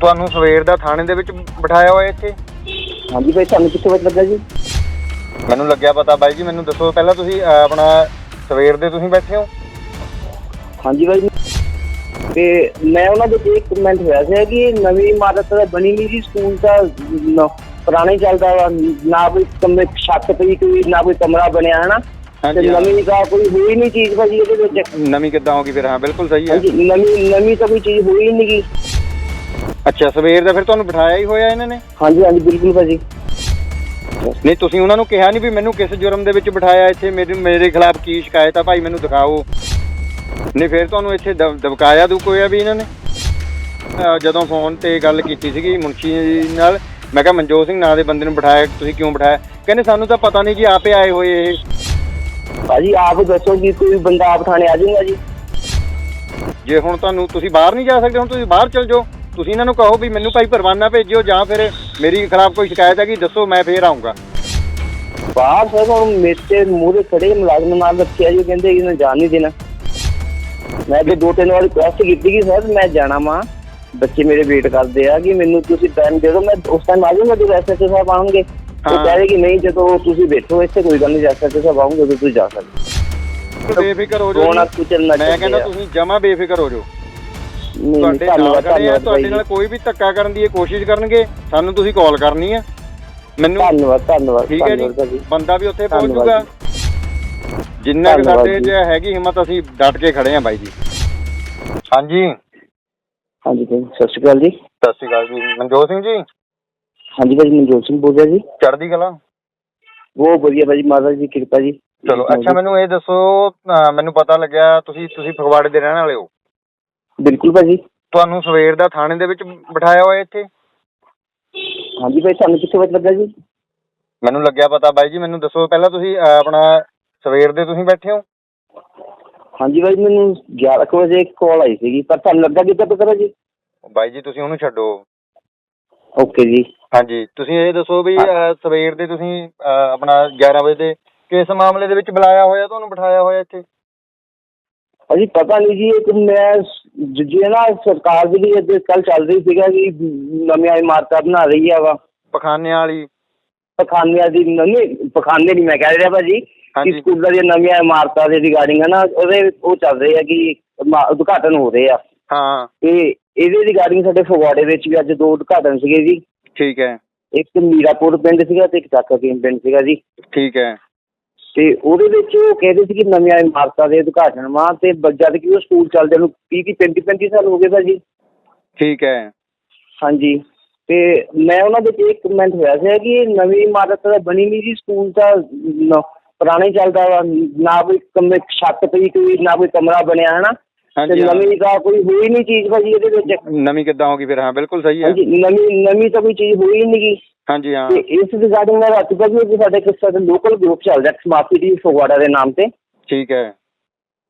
ਤੁਹਾਨੂੰ ਸਵੇਰ ਦਾ ਥਾਣੇ ਦੇ ਵਿੱਚ ਬਿਠਾਇਆ ਹੋਇਆ ਇੱਥੇ? ਹਾਂਜੀ ਭਾਈ ਤੁਹਾਨੂੰ ਕਿੱਥੇ ਪਤਾ ਲੱਗਾ ਜੀ? ਮੈਨੂੰ ਲੱਗਿਆ ਪਤਾ ਬਾਈ ਜੀ ਮੈਨੂੰ ਦੱਸੋ ਪਹਿਲਾਂ ਤੁਸੀਂ ਅਹ, ਆਪਣਾ ਸਵੇਰ ਦੇ ਤੁਸੀਂ ਬੈਠੇ ਹੋ? ਹਾਂਜੀ ਭਾਈ। ਤੇ ਮੈਂ ਉਹਨਾਂ ਦੇ ਇੱਕ ਕਮੈਂਟ ਹੋਇਆ ਸੀ ਕਿ ਨਵੀਂ ਇਮਾਰਤ ਤਾਂ ਬਣੀ ਨਹੀਂ ਜੀ ਸਕੂਲ ਤਾਂ ਨ- ਪੁਰਾਣਾ ਹੀ ਚੱਲਦਾ ਵਾ। ਨਾ ਕੋਈ ਕਮਰੇ ਛੱਤ ਪਈ ਕੋਈ ਨਾ ਕੋਈ ਕਮਰਾ ਬਣਿਆ ਹੈ ਨਾ ਤੇ ਹਾਂ। ਨਵੀਂ ਤਾਂ ਕੋਈ ਹੋਈ ਨਹੀਂ ਚੀਜ਼ ਭਾਜੀ ਇਹਦੇ ਵਿੱਚ। ਨਵੀਂ ਕਿੱਦਾਂ ਹੋਗੀ ਫਿਰ? ਹਾਂ ਬਿਲਕੁਲ ਸਹੀ ਹੈ। ਹਾਂਜੀ ਨਵੀਂ ਨਵੀਂ ਤਾਂ ਕੋਈ ਚੀਜ਼ ਹੋਈ ਨਹੀਂ ਗੀ। ਅੱਛਾ ਸਵੇਰ ਦਾ ਫਿਰ ਤੁਹਾਨੂੰ ਬਿਠਾਇਆ ਹੀ ਹੋਇਆ ਇਹਨਾਂ ਨੇ? ਹਾਂਜੀ ਹਾਂਜੀ ਬਿਲਕੁਲ ਭਾਜੀ। ਨਹੀਂ ਤੁਸੀਂ ਉਹਨਾਂ ਨੂੰ ਕਿਹਾ ਨਹੀਂ ਵੀ ਮੈਨੂੰ ਕਿਸ ਜੁਰਮ ਦੇ ਵਿੱਚ ਬਿਠਾਇਆ ਇੱਥੇ? ਮੇਰੇ ਮੇਰੇ ਖਿਲਾਫ ਕੀ ਸ਼ਿਕਾਇਤ ਆ ਭਾਈ? ਮੈਨੂੰ ਦਿਖਾਓ। ਨਹੀਂ ਫਿਰ ਤੁਹਾਨੂੰ ਇੱਥੇ ਦਬ- ਦਬਕਾਇਆ ਦੁਕੋਇਆ ਵੀ ਇਹਨਾਂ ਨੇ? ਅਹ ਜਦੋਂ ਫੋਨ ਤੇ ਗੱਲ ਕੀਤੀ ਸੀਗੀ ਮੁਨਸ਼ੀ ਜੀ ਨਾਲ ਮੈਂ ਕਿਹਾ ਮਨਜੋਤ ਸਿੰਘ ਨਾਂ ਦੇ ਬੰਦੇ ਨੂੰ ਬਿਠਾਇਆ ਤੁਸੀਂ ਕਿਉਂ ਬਿਠਾਇਆ? ਕਹਿੰਦੇ ਸਾਨੂੰ ਤਾਂ ਪਤਾ ਨਹੀਂ ਜੀ ਆਪੇ ਆਏ ਹੋਏ ਇਹ। ਭਾਜੀ ਆਪ ਦੱਸੋ ਕਿ ਕੋਈ ਬੰਦਾ ਆਪ ਥਾਣੇ ਆ ਜਾਊਗਾ ਜੀ। ਜੇ ਹੁਣ ਤੁਹਾਨੂੰ ਤੁਸੀਂ ਬਾਹਰ ਨਹੀਂ ਜਾ ਸਕਦੇ ਹੁਣ ਤੁਸੀਂ ਬਾਹਰ ਚਲ ਜਾਓ। ਤੁਸੀਂ ਇਹਨਾਂ ਨੂੰ ਕਹੋ ਵੀ ਮੈਨੂੰ ਭਾਈ ਪਰਵਾਨਾ ਭੇਜਿਓ ਜਾਂ ਫਿਰ ਮੇਰੀ ਖਿਲਾਫ ਕੋਈ ਸ਼ਿਕਾਇਤ ਹੈਗੀ ਦੱਸੋ ਮੈਂ ਫੇਰ ਆਉਂਗਾ ਬਾਹਰ ਸਰ ਹੁਣ ਮੇਰੇ ਮੂਹਰੇ ਖੜੇ ਮੁਲਾਜ਼ਮ ਨਾਲ ਰੱਖਿਆ ਜੀ ਕਹਿੰਦੇ ਇਹਨਾਂ ਜਾਣ ਨਹੀਂ ਦੇਣਾ। ਮੈਂ ਤੇ ਦੋ ਤਿੰਨ ਵਾਰ ਰਿਕੁਐਸਟ ਕੀਤੀ ਕਿ ਸਰ ਮੈਂ ਜਾਣਾ ਵਾਂ ਬੱਚੇ ਮੇਰੇ ਵੇਟ ਕਰਦੇ ਆ ਕਿ ਮੈਨੂੰ ਤੁਸੀਂ ਟਾਈਮ ਦੇ ਦਿਓ ਮੈਂ ਉਸ ਟਾਈਮ ਆ ਜਾਊਂਗਾ ਜਦੋਂ ਐਸਐਚਓ ਸਾਹਿਬ ਆਉਣਗੇ। ਉਹ। ਕਹਿ ਰਹੇ ਕਿ ਨਹੀਂ ਜਦੋਂ ਤੁਸੀਂ ਬੈਠੋ ਇੱਥੇ ਕੋਈ ਗੱਲ ਨਹੀਂ ਐਸਐਚਓ ਸਾਹਿਬ ਆਉਣਗੇ ਉਦੋਂ ਤੁਸੀਂ ਜਾ ਸਕਦੇ ਬੇਫਿਕਰ ਹੋ ਜਾਓ ਮੈਂ ਕਹਿੰਦਾ ਤੁਸੀਂ ਜਮਾ ਬੇਫਿਕਰ ਹੋ ਜਾਓ। ਨਹੀਂ, ਤੁਹਾਡੇ ਨਾਲ ਧੰਨਵਾਦ ਖੜੇ ਆ ਧੰਨਵਾਦ ਤੁਹਾਡੇ ਭਾਈ ਨਾਲ ਕੋਈ ਵੀ ਧੱਕਾ ਕਰਨ ਦੀ ਇਹ ਕੋਸ਼ਿਸ਼ ਕਰਨਗੇ ਸਾਨੂੰ ਤੁਸੀਂ ਕਾਲ ਕਰਨੀ ਆ। ਮੈਨੂੰ ਧੰਨਵਾਦ ਧੰਨਵਾਦ ਠੀਕ ਹੈ ਧੰਨਵਾਦ ਜੀ ਭਾਜੀ। ਬੰਦਾ ਵੀ ਉੱਥੇ ਪਹੁੰਚ ਧੰਨਵਾਦ ਜਾਊਗਾ। ਜਿੰਨਾ ਕੁ ਧੰਨਵਾਦ ਸਾਡੇ ਜੀ। 'ਚ ਹੈਗੀ ਹਿੰਮਤ ਅਸੀਂ ਡਟ ਕੇ ਖੜੇ ਆ ਬਾਈ ਜੀ। ਹਾਂਜੀ। ਹਾਂਜੀ ਭਾਈ ਸਤਿ ਸ਼੍ਰੀ ਅਕਾਲ ਜੀ। ਸਤਿ ਸ਼੍ਰੀ ਅਕਾਲ ਜੀ। ਮਨਜੋਤ ਸਿੰਘ ਜੀ? ਹਾਂਜੀ ਭਾਜੀ ਮਨਜੋਤ ਸਿੰਘ ਬੋਲ ਰਿਹਾ ਜੀ। ਚੜ੍ਹਦੀ ਕਲਾ? ਬਹੁਤ ਵਧੀਆ ਭਾਜੀ ਮਾਤਾ ਜੀ ਦੀ ਕਿਰਪਾ ਜੀ। ਚਲੋ ਅੱਛਾ ਮੈਨੂੰ ਇਹ ਦੱਸੋ ਅਹ ਮੈਨੂੰ ਪਤਾ ਲੱਗਿਆ ਤੁਸੀਂ ਤੁਸੀਂ ਫਗਵਾੜੇ ਦੇ ਰਹਿਣ ਵਾਲੇ ਹੋ। ਬਿਲਕੁਲ ਭਾਜੀ। ਤੁਹਾਨੂੰ ਸਵੇਰ ਦਾ ਥਾਣੇ ਦੇ ਵਿੱਚ ਬਿਠਾਇਆ ਹੋਇਆ ਇੱਥੇ? ਹਾਂਜੀ ਭਾਈ ਤੁਹਾਨੂੰ ਕਿੱਥੇ ਪਤਾ ਲੱਗਾ ਜੀ? ਮੈਨੂੰ ਲੱਗਿਆ ਪਤਾ ਬਾਈ ਜੀ ਮੈਨੂੰ ਦੱਸੋ ਪਹਿਲਾਂ ਤੁਸੀਂ ਅਹ, ਆਪਣਾ ਸਵੇਰ ਦੇ ਤੁਸੀਂ ਬੈਠੇ ਹੋ? ਹਾਂਜੀ ਭਾਈ ਮੈਨੂੰ 11 ਕੁ ਵਜੇ ਇੱਕ ਕਾਲ ਆਈ ਸੀਗੀ ਪਰ ਤੁਹਾਨੂੰ ਲੱਗਾ ਕਿੱਦਾਂ ਪਤਾ ਜੀ ਬਾਈ ਜੀ ਤੁਸੀਂ ਉਹਨੂੰ ਛੱਡੋ। ਓਕੇ ਜੀ। ਹਾਂਜੀ ਤੁਸੀਂ ਇਹ ਦੱਸੋ ਵੀ ਅਹ, ਸਵੇਰ ਦੇ ਤੁਸੀਂ ਅਹ, ਆਪਣਾ 11 ਵਜੇ ਦੇ ਕਿਸ ਮਾਮਲੇ ਦੇ ਵਿੱਚ ਬੁਲਾਇਆ ਹੋਇਆ ਤੁਹਾਨੂੰ ਬਿਠਾਇਆ ਹੋਇਆ ਇੱਥੇ? ਭਾਜੀ ਪਤਾ ਨਹੀਂ ਜੀ ਇੱਕ ਮੈਂ ਜ- ਜੇ ਨਾ ਸਰਕਾਰ ਦੀ ਵੀ ਅੱਜ ਕੱਲ ਚੱਲ ਰਹੀ ਸੀਗਾ ਕਿ ਨਵੀਆਂ ਇਮਾਰਤਾਂ ਬਣਾ ਰਹੀ ਆ ਵਾ। ਪਖਾਨਿਆਂ ਵਾਲੀ। ਪਖਾਨਿਆਂ ਦੀ ਨਹੀਂ ਪਖਾਨੇ ਨਹੀਂ ਮੈਂ ਕਹਿ ਰਿਹਾ ਭਾਜੀ ਕਿ ਹਾਂਜੀ। ਸਕੂਲਾਂ ਦੀਆਂ ਨਵੀਆਂ ਇਮਾਰਤਾਂ ਦੇ ਰਿਗਾਰਡਿੰਗ ਹੈ ਨਾ ਉਹਦੇ ਉਹ ਚੱਲ ਰਹੇ ਆ ਕਿ ਉਦਘਾਟਨ ਹੋ ਰਹੇ ਆ। ਹਾਂ। ਤੇ ਇਹਦੇ ਰਿਗਾਰਡਿੰਗ ਸਾਡੇ ਫਗਵਾੜੇ ਵਿੱਚ ਵੀ ਅੱਜ ਦੋ ਉਦਘਾਟਨ ਸੀਗੇ ਜੀ। ਠੀਕ ਹੈ। ਇੱਕ ਮੀਰਾਪੁਰ ਪਿੰਡ ਸੀਗਾ ਤੇ ਇੱਕ ਚਾਕਾ ਪਿੰਡ ਸੀਗਾ ਜੀ। ਠੀਕ ਹੈ। ਤੇ ਉਹਦੇ ਵਿੱਚ ਉਹ ਕਹਿੰਦੇ ਸੀ ਕਿ ਨਵੀਆਂ ਇਮਾਰਤਾਂ ਦੇ ਉਦਘਾਟਨ ਵਾਂ ਤੇ ਬ- ਜਦ ਕਿ ਉਹ ਸਕੂਲ ਚੱਲਦੇ ਨੂੰ 30 ਕੀ 35 35 ਸਾਲ ਹੋ ਗਏ ਭਾਜੀ। ਠੀਕ ਹੈ। ਹਾਂਜੀ। ਤੇ ਮੈਂ ਉਹਨਾਂ ਦੇ ਇੱਕ ਕਮੈਂਟ ਹੋਇਆ ਸੀ ਕਿ ਇਹ ਨਵੀਂ ਇਮਾਰਤ ਤਾਂ ਬਣੀ ਨਹੀਂ ਜੀ ਸਕੂਲ ਤਾਂ ਨ- ਪੁਰਾਣਾ ਹੀ ਚੱਲਦਾ ਵਾ ਨਾ ਕੋਈ ਕਮਰੇ ਛੱਤ ਪਈ ਕੋਈ ਨਾ ਕੋਈ ਕਮਰਾ ਬਣਿਆ ਹੈ ਤੇ ਹਾਂਜੀ ਹਾਂ। ਨਵੀਂ ਤਾਂ ਕੋਈ ਹੋਈ ਨਹੀਂ ਚੀਜ਼ ਭਾਜੀ ਇਹਦੇ ਵਿੱਚ। ਨਵੀਂ ਕਿੱਦਾਂ ਹੋਗੀ ਫਿਰ? ਹਾਂ ਬਿਲਕੁਲ ਸਹੀ ਹੈ। ਹਾਂਜੀ ਨਵੀਂ ਨਵੀਂ ਤਾਂ ਕੋਈ ਚੀਜ਼ ਹੋਈ ਨਹੀਂ ਗੀ। ਹਾਂਜੀ ਹਾਂ। ਤੇ ਇਸ ਰਿਗਾਰਡਿੰਗ ਮੈਂ ਰਾਤੀ ਭਾਜੀ ਕਿ ਸਾਡੇ ਇੱਕ ਸਾਡੇ ਲੋਕਲ ਗਰੁੱਪ ਚੱਲਦਾ ਸਮਾਰਟ ਸਿਟੀ ਫਗਵਾੜਾ ਦੇ ਨਾਮ ਤੇ। ਠੀਕ ਹੈ।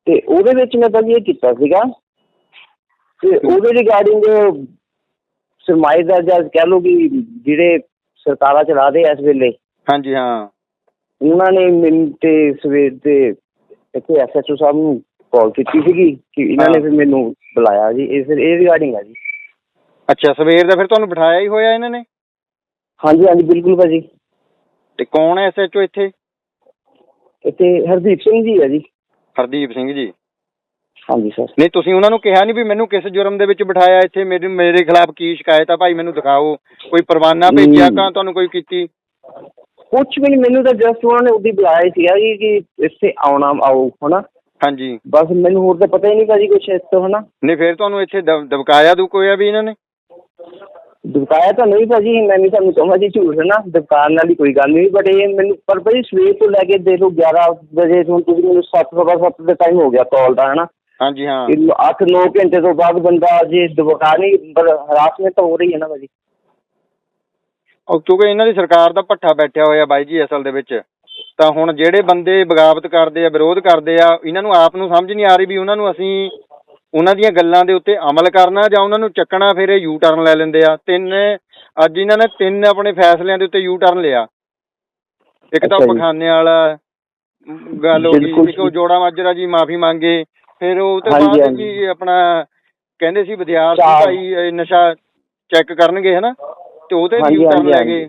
ਤੇ ਉਹਦੇ ਵਿੱਚ ਮੈਂ ਭਾਜੀ ਇਹ ਕੀਤਾ ਸੀਗਾ ਤੇ ਉਹਦੇ ਰਿਗਾਰਡਿੰਗ ਸਰਮਾਈ ਦਾ ਜਾਂ ਕਹਿ ਲਓ ਕਿ ਜਿਹੜੇ ਸਰਕਾਰਾਂ ਚਲਾ ਰਹੇ ਆ ਇਸ ਵੇਲੇ ਹਾਂਜੀ ਹਾਂ। ਉਹਨਾਂ ਨੇ ਮੈਨੂੰ ਤੇ ਸਵੇਰ ਤੇ ਇੱਥੇ ਐਸਐਚਓ ਸਾਹਿਬ ਨੂੰ ਕਾਲ ਕੀਤੀ ਸੀਗੀ ਕਿ ਇਹਨਾਂ ਨੇ। ਫਿਰ ਮੈਨੂੰ ਬੁਲਾਇਆ ਜੀ। ਇਹ ਫਿਰ ਇਹ ਰਿਗਾਰਡਿੰਗ ਆ ਜੀ। ਅੱਛਾ ਸਵੇਰ ਦਾ ਫਿਰ ਤੁਹਾਨੂੰ ਬਿਠਾਇਆ ਹੀ ਹੋਇਆ ਇਹਨਾਂ ਨੇ? ਹਾਂਜੀ ਹਾਂਜੀ ਬਿਲਕੁਲ ਭਾਜੀ। ਤੇ ਕੌਣ ਹੈ ਐਸਐਚਓ ਇੱਥੇ? ਇੱਥੇ ਹਰਦੀਪ ਸਿੰਘ ਜੀ ਆ ਜੀ। ਹਰਦੀਪ ਸਿੰਘ ਜੀ। ਹਾਂਜੀ ਸਰ। ਨਹੀਂ ਤੁਸੀਂ ਉਹਨਾਂ ਨੂੰ ਕਿਹਾ ਨਹੀਂ ਵੀ ਮੈਨੂੰ ਕਿਸ ਜੁਰਮ ਦੇ ਵਿੱਚ ਬਿਠਾਇਆ ਇੱਥੇ? ਮੇਰੇ ਮੇਰੇ ਖਿਲਾਫ ਕੀ ਸ਼ਿਕਾਇਤ ਆ? ਭਾਈ ਮੈਨੂੰ ਦਿਖਾਓ। ਕੋਈ ਪਰਵਾਨਾ ਭੇਜਿਆ। ਕਾਂ ਤੁਹਾਨੂੰ ਕੋਈ ਕੀਤੀ? ਕੁਛ ਵੀ ਨਹੀਂ ਮੈਨੂੰ ਤਾਂ ਜਸਟ ਉਹਨਾਂ ਨੇ ਉਹਦੀ ਬੁਲਾਇਆ ਸੀਗਾ ਜੀ ਕਿ ਇੱਥੇ ਆਉਣਾ ਆਓ ਹਨਾ? ਹਾਂਜੀ। ਬਸ ਮੈਨੂੰ ਹੋਰ ਤਾਂ ਪਤਾ ਹੀ ਨਹੀਂ ਭਾਜੀ ਕੁਛ ਇਸ ਤੋਂ ਹਨਾ? ਨਹੀਂ ਫਿਰ ਤੁਹਾਨੂੰ ਇੱਥੇ ਦਬ- ਦਬਕਾਇਆ ਦੁਕੋਇਆ ਵੀ ਇਹਨਾਂ ਨੇ? ਦੁਕਾਇਆ ਤਾਂ ਨਹੀਂ ਭਾਜੀ ਮੈਂ ਵੀ ਤੁਹਾਨੂੰ ਕਹਾਂ ਜੀ ਝੂਠ ਹੈ ਨਾ ਦੁਕਾਨ ਵਾਲੀ ਕੋਈ ਗੱਲ ਨਹੀਂ ਬਟ ਇਹ ਮੈਨੂੰ ਪਰ ਭਾਜੀ ਸਵੇਰ ਤੋਂ ਲੈ ਕੇ ਦੇ ਲਓ 11 ਵਜੇ ਤੋਂ ਤੁਸੀਂ ਮੈਨੂੰ 7 ਸਵਾ ਸੱਤ ਦਾ ਟਾਈਮ ਹੋ ਗਿਆ ਕਾਲ ਦਾ ਹੈ। ਨਾ ਹਾਂਜੀ ਹਾਂ 8-9 ਘੰਟੇ ਤੋਂ ਬਾਅਦ ਬੰਦਾ ਜੇ ਦੁਕਾਨ ਹੀ ਹਰਾਸਮੈਂਟ ਤਾਂ ਹੋ ਰਹੀ ਹੈ ਨਾ ਭਾਜੀ। ਉਹ ਕਿਉਂਕਿ ਇਹਨਾਂ ਦੀ ਸਰਕਾਰ ਦਾ ਪੱਠਾ ਬੈਠਿਆ ਹੋਇਆ ਬਾਈ ਜੀ ਅਸਲ ਦੇ ਵਿੱਚ। ਤਾਂ ਹੁਣ ਜਿਹੜੇ ਬੰਦੇ ਬਗਾਵਤ ਕਰਦੇ ਆ ਵਿਰੋਧ ਕਰਦੇ ਆ ਇਹਨਾਂ ਨੂੰ ਆਪ ਨੂੰ ਸਮਝ ਨਹੀਂ ਆ ਰਹੀ ਵੀ ਉਹਨਾਂ ਨੂੰ ਅਸੀਂ ਉਹਨਾਂ ਦੀਆਂ ਗੱਲਾਂ ਦੇ ਉੱਤੇ ਅਮਲ ਕਰਨਾ ਜਾਂ ਉਹਨਾਂ ਨੂੰ ਚੱਕਣਾ ਫਿਰ ਇਹ ਯੂ ਟਰਨ ਲੈ ਲੈਂਦੇ ਆ। ਤਿੰਨ ਅੱਜ ਇਹਨਾਂ ਨੇ ਤਿੰਨ ਆਪਣੇ ਫੈਸਲਿਆਂ ਦੇ ਉੱਤੇ ਯੂ ਟਰਨ ਲਿਆ। ਇੱਕ ਤਾਂ। ਪਖਾਨੇ ਵਾਲਾ ਗੱਲ ਹੋ ਗਈ ਇੱਕ ਉਹ ਜੋੜਾ ਮਾਜਰਾ ਜੀ ਮਾਫੀ ਮੰਗੇ। ਫਿਰ ਉਹ ਤੋਂ ਬਾਅਦ। ਜੀ ਆਪਣਾ ਕਹਿੰਦੇ ਸੀ ਵਿਦਿਆਰਥੀ। ਭਾਈ ਨਸ਼ਾ ਚੈੱਕ ਕਰਨਗੇ ਹਨਾ? ਤੇ ਉਹ ਤੇ ਹਾਂਜੀ ਰਿਵਿਊ ਕਰਨ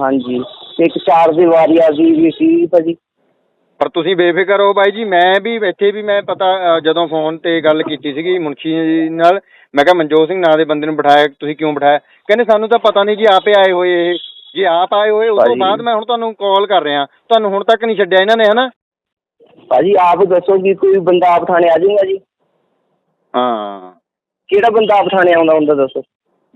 ਹਾਂਜੀ। ਇੱਕ ਚਾਰ ਦੀਵਾਰੀ ਆ ਦੀ ਵੀ ਸੀ ਭਾਜੀ। ਪਰ ਤੁਸੀਂ ਬੇਫਿਕਰ ਹੋ ਬਾਈ ਜੀ ਮੈਂ ਵੀ ਇੱਥੇ ਵੀ ਮੈਂ ਪਤਾ ਅ, ਜਦੋਂ ਫੋਨ ਤੇ ਗੱਲ ਕੀਤੀ ਸੀਗੀ ਮੁਨਸ਼ੀ ਜੀ ਨਾਲ ਮੈਂ ਕਿਹਾ ਮਨਜੋਤ ਸਿੰਘ ਨਾਂ ਦੇ ਬੰਦੇ ਨੂੰ ਬਿਠਾਇਆ ਤੁਸੀਂ ਕਿਉਂ ਬਿਠਾਇਆ? ਕਹਿੰਦੇ ਸਾਨੂੰ ਤਾਂ ਪਤਾ ਨਹੀਂ ਜੀ ਆਪੇ ਆਏ ਹੋਏ ਇਹ। ਜੇ ਆਪ ਆਏ ਹੋਏ ਉਸ ਤੋਂ। ਬਾਅਦ ਮੈਂ ਹੁਣ ਤੁਹਾਨੂੰ ਕਾਲ ਕਰ ਰਿਹਾ। ਤੁਹਾਨੂੰ ਹੁਣ ਤੱਕ ਨਹੀਂ ਛੱਡਿਆ ਇਹਨਾਂ ਨੇ ਹਨਾ? ਭਾਜੀ ਆਪ ਦੱਸੋ ਕਿ ਕੋਈ ਬੰਦਾ ਆਪ ਥਾਣੇ ਆ ਜਾਊਗਾ ਜੀ। ਹਾਂ। ਕਿਹੜਾ ਬੰਦਾ ਆਪ ਥਾਣੇ ਆਉਂਦਾ ਹੁੰਦਾ ਦੱਸੋ?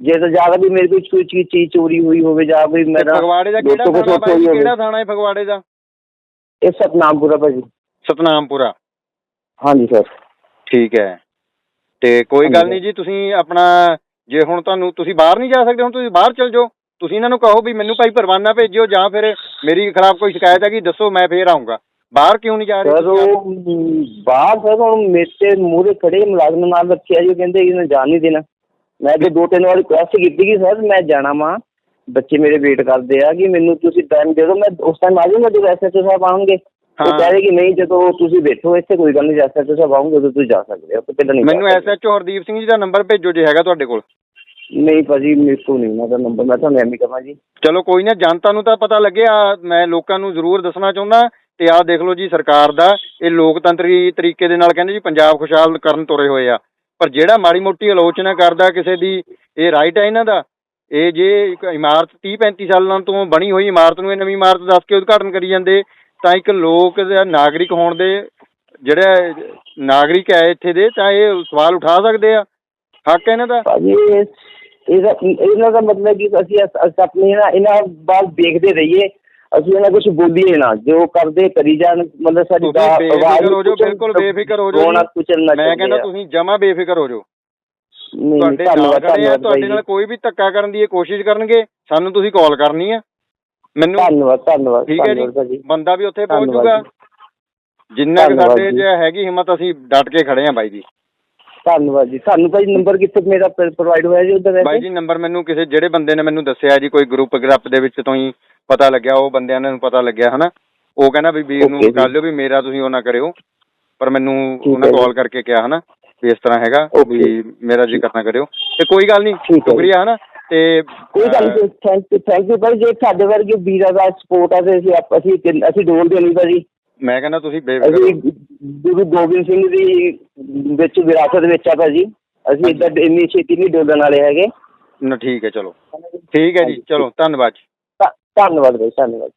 ਜੇ ਤਾਂ ਜ਼ਿਆਦਾ ਵੀ ਮੇਰੇ ਕੋਲ ਕੋਈ ਚੀਜ਼ ਚੋਰੀ ਹੋਈ ਹੋਵੇ ਜਾਂ ਕੋਈ ਮੇਰਾ ਫਗਵਾੜੇ ਦਾ ਕਿਹੜਾ ਥਾਣਾ ਹੋਵੇ। ਕਿਹੜਾ ਥਾਣਾ ਹੈ ਫਗਵਾੜੇ ਦਾ? ਇਹ ਸਤਨਾਮਪੁਰਾ ਭਾਜੀ। ਸਤਨਾਮਪੁਰਾ। ਹਾਂਜੀ ਸਰ। ਠੀਕ ਹੈ। ਤੇ ਕੋਈ ਗੱਲ। ਨਹੀਂ ਜੀ ਤੁਸੀਂ ਆਪਣਾ ਜੇ ਹੁਣ ਤੁਹਾਨੂੰ ਤੁਸੀਂ ਬਾਹਰ ਨਹੀਂ ਜਾ ਸਕਦੇ ਹੁਣ ਤੁਸੀਂ ਬਾਹਰ ਚਲ ਜਾਓ। ਤੁਸੀਂ ਇਹਨਾਂ ਨੂੰ ਕਹੋ ਵੀ ਮੈਨੂੰ ਭਾਈ ਪਰਵਾਨਾ ਭੇਜਿਓ ਜਾਂ ਫਿਰ ਮੇਰੀ ਖਿਲਾਫ ਕੋਈ ਸ਼ਿਕਾਇਤ ਹੈਗੀ ਦੱਸੋ ਮੈਂ ਫੇਰ ਆਉਂਗਾ ਬਾਹਰ ਕਿਉਂ ਨਹੀਂ ਜਾ ਰਹੇ ਸਰ? ਉਹ ਬਾਹਰ ਸਰ ਹੁਣ ਮੇਰੇ ਮੂਹਰੇ ਖੜੇ ਮੁਲਾਜ਼ਮ ਨਾਲ ਰੱਖਿਆ ਜੀ ਉਹ ਕਹਿੰਦੇ ਇਹਨੂੰ ਜਾਣ ਨਹੀਂ ਦੇਣਾ। ਮੈਂ ਤੇ ਦੋ ਤਿੰਨ ਵਾਰ ਰਿਕੁਐਸਟ ਕੀਤੀ ਕਿ ਸਰ ਮੈਂ ਜਾਣਾ ਵਾਂ। ਬੱਚੇ ਮੇਰੇ ਵੇਟ ਕਰਦੇ ਆ ਕਿ ਮੈਨੂੰ ਤੁਸੀਂ ਟਾਈਮ ਦੇ ਦਿਓ। ਮੈਂ ਉਸ ਟਾਈਮ ਆ ਜਾਊਂਗਾ ਜਦੋਂ ਐਸਐਚਓ ਸਾਹਿਬ ਆਉਣਗੇ। ਉਹ। ਕਹਿ ਰਹੇ ਕਿ ਨਹੀਂ ਜਦੋਂ ਤੁਸੀਂ ਬੈਠੋ ਇੱਥੇ ਕੋਈ ਗੱਲ ਨਹੀਂ ਐਸਐਚਓ ਸਾਹਿਬ ਆਉਣਗੇ ਉਦੋਂ ਤੁਸੀਂ ਜਾ ਸਕਦੇ ਹੋ। ਪਹਿਲਾਂ ਨਹੀਂ ਮੈਨੂੰ। ਐਸਐਚਓ ਹਰਦੀਪ ਸਿੰਘ ਜੀ ਦਾ ਨੰਬਰ ਭੇਜੋ ਜੇ ਹੈਗਾ ਤੁਹਾਡੇ ਕੋਲ। ਨਹੀਂ ਭਾਜੀ ਮੇਰੇ ਕੋਲ ਨਹੀਂ ਉਹਨਾਂ ਦਾ ਨੰਬਰ ਮੈਂ ਤੁਹਾਨੂੰ ਐਵੇਂ ਕਹਾਂ ਜੀ। ਚਲੋ ਕੋਈ ਨਾ ਜਨਤਾ ਨੂੰ ਤਾਂ ਪਤਾ ਲੱਗਿਆ ਮੈਂ ਲੋਕਾਂ ਨੂੰ ਜ਼ਰੂਰ ਦੱਸਣਾ ਚਾਹੁੰਦਾ ਤੇ ਆਹ ਦੇਖ ਲਓ ਜੀ ਸਰਕਾਰ ਦਾ। ਇਹ ਲੋਕਤੰਤਰੀ ਤਰੀਕੇ ਦੇ ਨਾਲ ਕਹਿੰਦੇ ਜੀ ਪੰਜਾਬ ਖੁਸ਼ਹਾਲ ਕਰਨ ਤੁਰੇ ਹੋਏ ਆ। ਪਰ ਜਿਹੜਾ ਮਾੜੀ ਮੋਟੀ ਆਲੋਚਨਾ ਕਰਦਾ ਕਿਸੇ ਦੀ, ਇਹ ਰਾਈਟ ਹੈ ਇਹਨਾਂ ਦਾ। ਇਹ ਜੇ ਇੱਕ ਇਮਾਰਤ 30 35 ਸਾਲਾਂ ਤੋਂ ਬਣੀ ਹੋਈ ਇਮਾਰਤ ਨੂੰ ਇਹ ਨਵੀਂ ਇਮਾਰਤ ਦੱਸ ਕੇ ਉਦਘਾਟਨ ਕਰੀ ਜਾਂਦੇ, ਤਾਂ ਇੱਕ ਲੋਕ ਦਾ ਨਾਗਰਿਕ ਹੋਣ ਦੇ, ਜਿਹੜਾ ਨਾਗਰਿਕ ਹੈ ਇੱਥੇ ਦੇ, ਤਾਂ ਇਹ ਸਵਾਲ ਉਠਾ ਸਕਦੇ ਆ। ਹੱਕ ਹੈ ਇਹਨਾਂ ਦਾ? ਭਾਜੀ, ਇਹ- ਇਹਦਾ ਇਹਨਾਂ ਦਾ ਮਤਲਬ ਕਿ ਅਸੀਂ ਅਸ- ਅਸ ਆਪਣੀ ਨਾ ਇਹਨਾਂ ਵੱਲ ਦੇਖਦੇ ਰਹੀਏ। ਅਸੀਂ ਇਹਨਾਂ ਕੁਝ ਬੋਲੀਏ ਨਾ ਜੋ ਕਰਦੇ ਕਰੀ ਜਾਣ ਮਤਲਬ ਸਾਡੀ ਤੁਸੀਂ ਦਾ- ਬੇਫਿਕਰ ਆਵਾਜ਼ ਹੋ ਜਾਓ, ਬਿਲਕੁਲ ਬੇਫਿਕਰ ਹੋ ਜਾਓ ਮੈਂ ਕਹਿੰਦਾ। ਤੁਸੀਂ ਜਮਾ ਬੇਫਿਕਰ ਹੋ ਜਾਓ ਤੁਹਾਡੇ ਨਾਲ ਖੜੇ ਆ ਤੁਹਾਡੇ ਨਾਲ। ਕੋਈ ਵੀ ਧੱਕਾ ਕਰਨ ਦੀ ਕੋਸ਼ਿਸ਼ ਕਰਨਗੇ ਸਾਨੂੰ ਤੁਸੀਂ ਕਾਲ ਕਰਨੀ ਆ ਮੈਨੂੰ ਧੰਨਵਾਦ ਧੰਨਵਾਦ ਠੀਕ ਹੈ ਜੀ ਬੰਦਾ ਵੀ ਉੱਥੇ ਪਹੁੰਚ ਧੰਨਵਾਦ ਜਾਊਗਾ ਜੀ। ਜਿੰਨਾ ਕੁ ਸਾਡੇ ਜੀ। ਹੈਗੀ ਹਿੰਮਤ ਅਸੀਂ ਡਟ ਕੇ ਖੜੇ ਆ ਬਾਈ ਜੀ ਧੰਨਵਾਦ ਜੀ ਤੁਹਾਨੂੰ ਭਾਜੀ ਨੰਬਰ ਕਿੱਥੇ ਮੇਰਾ ਪ੍ਰੋਵਾਈਡ ਹੋਇਆ ਜੀ ਉਧਰ ਬਾਈ ਜੀ ਨੰਬਰ ਮੈਨੂੰ ਕਿਸੇ ਜਿਹੜੇ ਬੰਦੇ ਨੇ ਮੈਨੂੰ ਦੱਸਿਆ ਜੀ ਕੋਈ ਗਰੁੱਪ ਗਰੁੱਪ ਦੇ ਵਿੱਚ ਤੋਂ ਹੀ ਪਤਾ ਲੱਗਿਆ ਉਹ ਬੰਦਿਆਂ ਨੂੰ ਪਤਾ ਲੱਗਿਆ ਹਨਾ ਉਹ ਕਹਿੰਦਾ ਵੀ ਵੀਰ ਨੂੰ। ਕਰ ਲਿਓ ਵੀ ਮੇਰਾ ਤੁਸੀਂ ਉਹ ਨਾ ਕਰਿਓ ਪਰ ਮੈਨੂੰ ਉਹਨਾਂ। ਕਾਲ ਕਰਕੇ ਕਿਹਾ ਹਨਾ ਵੀ ਇਸ ਤਰ੍ਹਾਂ ਹੈਗਾ। ਵੀ ਮੇਰਾ ਜ਼ਿਕਰ ਨਾ ਕਰਿਓ ਤੇ ਕੋਈ ਗੱਲ ਨਹੀਂ। ਸ਼ੁਕਰੀਆ ਹਨਾ ਤੇ ਕੋਈ ਗੱਲ ਨਹੀਂ ਥੈਂਕ ਯੂ ਥੈਂਕ ਯੂ ਭਾਈ ਜੇ ਸਾਡੇ ਵਰਗੇ ਵੀਰਾਂ ਦਾ ਸਪੋਰਟ ਆ ਤੇ ਅਸੀਂ ਅਸੀਂ ਅਸੀਂ ਡੋਲਦੇ ਨਹੀਂ ਭਾਜੀ ਮੈਂ ਕਹਿੰਦਾ ਤੁਸੀਂ ਬੇਫਿਕਰ ਅਸੀਂ। ਗੁਰੂ ਗੋਬਿੰਦ ਸਿੰਘ ਦੀ ਵਿੱਚ ਵਿਰਾਸਤ ਵਿੱਚ ਆ ਭਾਜੀ। ਅਸੀਂ ਇੱਦਾਂ ਇੰਨੀ ਛੇਤੀ ਨਹੀਂ ਡੋਲਣ ਵਾਲੇ ਹੈਗੇ। ਨਾ ਠੀਕ ਹੈ ਚਲੋ। ਠੀਕ ਹੈ ਜੀ ਚਲੋ ਧੰਨਵਾਦ ਜੀ। ਧੰਨ- ਧੰਨਵਾਦ ਭਾਈ ਧੰਨਵਾਦ।